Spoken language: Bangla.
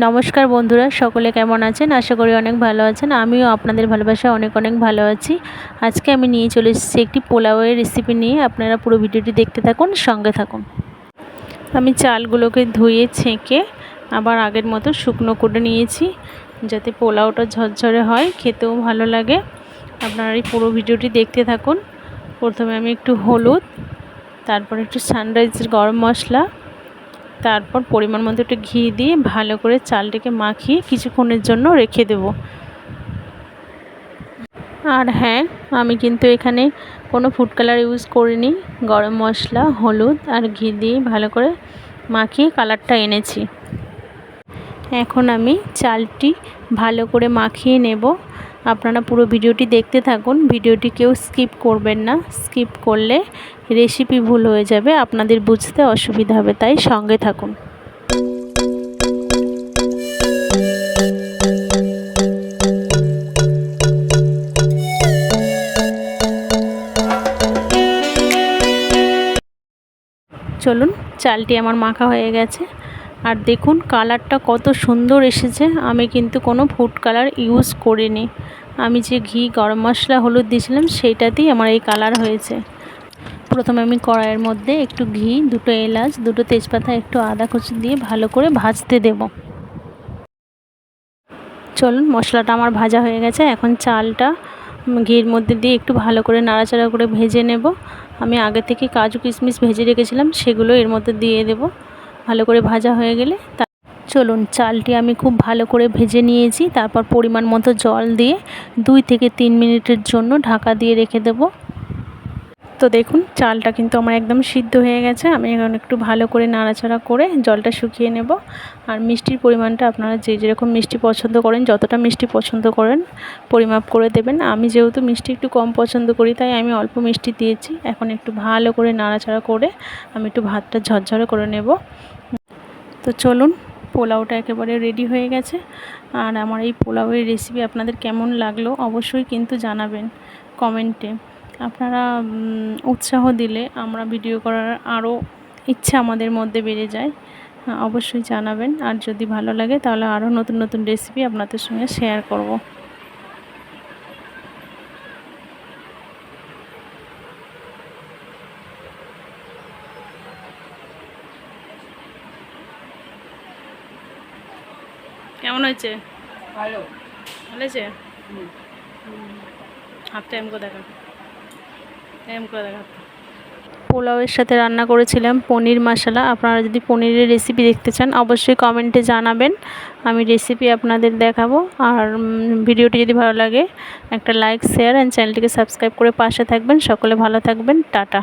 নমস্কার বন্ধুরা, সকলে কেমন আছেন? আশা করি অনেক ভালো আছেন। আমিও আপনাদের ভালোবাসায় অনেক অনেক ভালো আছি। আজকে আমি নিয়ে চলে এসেছি একটি পোলাওয়ের রেসিপি নিয়ে। আপনারা পুরো ভিডিওটি দেখতে থাকুন, সঙ্গে থাকুন। আমি চালগুলোকে ধুয়ে, ছেঁকে আবার আগের মতো শুকনো করে নিয়েছি, যাতে পোলাওটা ঝরঝরে হয়, খেতেও ভালো লাগে। আপনারা এই পুরো ভিডিওটি দেখতে থাকুন। প্রথমে আমি একটু হলুদ, তারপর একটু সানরাইজের গরম মশলা তারপর পরিমাণ মতো একটু ঘি দিয়ে ভালো করে চালটাকে মাখিয়ে কিছুক্ষণের জন্য রেখে দেব। আর হ্যাঁ আমি কিন্তু এখানে কোনো ফুড কালার ইউজ করিনি। গরম মশলা, হলুদ আর ঘি দিয়ে ভালো করে মাখিয়ে কালারটা এনেছি। এখন আমি চালটি ভালো করে মাখিয়ে নেব। আপনারা পুরো ভিডিওটি দেখতে থাকুন। ভিডিওটি কেউ স্কিপ করবেন না। স্কিপ করলে রেসিপি ভুল হয়ে যাবে। আপনাদের বুঝতে অসুবিধা হবে, তাই সঙ্গে থাকুন। চলুন, চালটি আমার মাখা হয়ে গেছে। আর দেখুন কালারটা কত সুন্দর এসেছে। আমি কিন্তু কোনো ফুড কালার ইউজ করিনি। আমি যে ঘি, গরম মশলা, হলুদ দিয়েছিলাম, সেইটাতেই আমার এই কালার হয়েছে। প্রথমে আমি কড়াইয়ের মধ্যে একটু ঘি, দুটো এলাচ, দুটো তেজপাতা, একটু আদা কুচি দিয়ে ভালো করে ভাজতে দেব। চলুন, মশলাটা আমার ভাজা হয়ে গেছে। এখন চালটা ঘির মধ্যে দিয়ে একটু ভালো করে নাড়াচাড়া করে ভেজে নেব। আমি আগে থেকে কাজু কিশমিশ ভেজে রেখেছিলাম, সেগুলো এর মধ্যে দিয়ে দেব। ভালো করে ভাজা হয়ে গেলে চলুন চালটি আমি খুব ভালো করে ভেজে নিয়েছি। তারপর পরিমাণ মতো জল দিয়ে দুই থেকে তিন মিনিটের জন্য ঢাকা দিয়ে রেখে দেবো। তো দেখুন, চালটা কিন্তু আমার একদম সিদ্ধ হয়ে গেছে। আমি এখন একটু ভালো করে নাড়াচাড়া করে জলটা শুকিয়ে নেব। আর মিষ্টির পরিমাণটা আপনারা যে যেরকম মিষ্টি পছন্দ করেন, যতটা মিষ্টি পছন্দ করেন, পরিমাপ করে দেবেন। আমি যেহেতু মিষ্টি একটু কম পছন্দ করি, তাই আমি অল্প মিষ্টি দিয়েছি। এখন একটু ভালো করে নাড়াচাড়া করে আমি একটু ভাতটা ঝরঝরে করে নেব। তো চলুন, পোলাওটা একেবারে রেডি হয়ে গেছে। আর আমার এই পোলাওয়ের রেসিপি আপনাদের কেমন লাগল অবশ্যই কিন্তু জানাবেন কমেন্টে। আপনারা উৎসাহ দিলে আমরা ভিডিও করার আরও ইচ্ছা আমাদের মধ্যে বেড়ে যায়। অবশ্যই জানাবেন। আর যদি ভালো লাগে তাহলে আরও নতুন নতুন রেসিপি আপনাদের সঙ্গে শেয়ার করব। কেমন হয়েছে? ভালো। ভালো হয়েছে? হাফ টাইম করে দেখা। টাইম করে পোলাওয়ের সাথে রান্না করেছিলাম পনির মশলা। আপনারা যদি পনিরের রেসিপি দেখতে চান, অবশ্যই কমেন্টে জানাবেন। আমি রেসিপি আপনাদের দেখাবো। আর ভিডিওটি যদি ভালো লাগে, একটা লাইক শেয়ার অ্যান্ড চ্যানেলটিকে সাবস্ক্রাইব করে পাশে থাকবেন। সকলে ভালো থাকবেন। টাটা।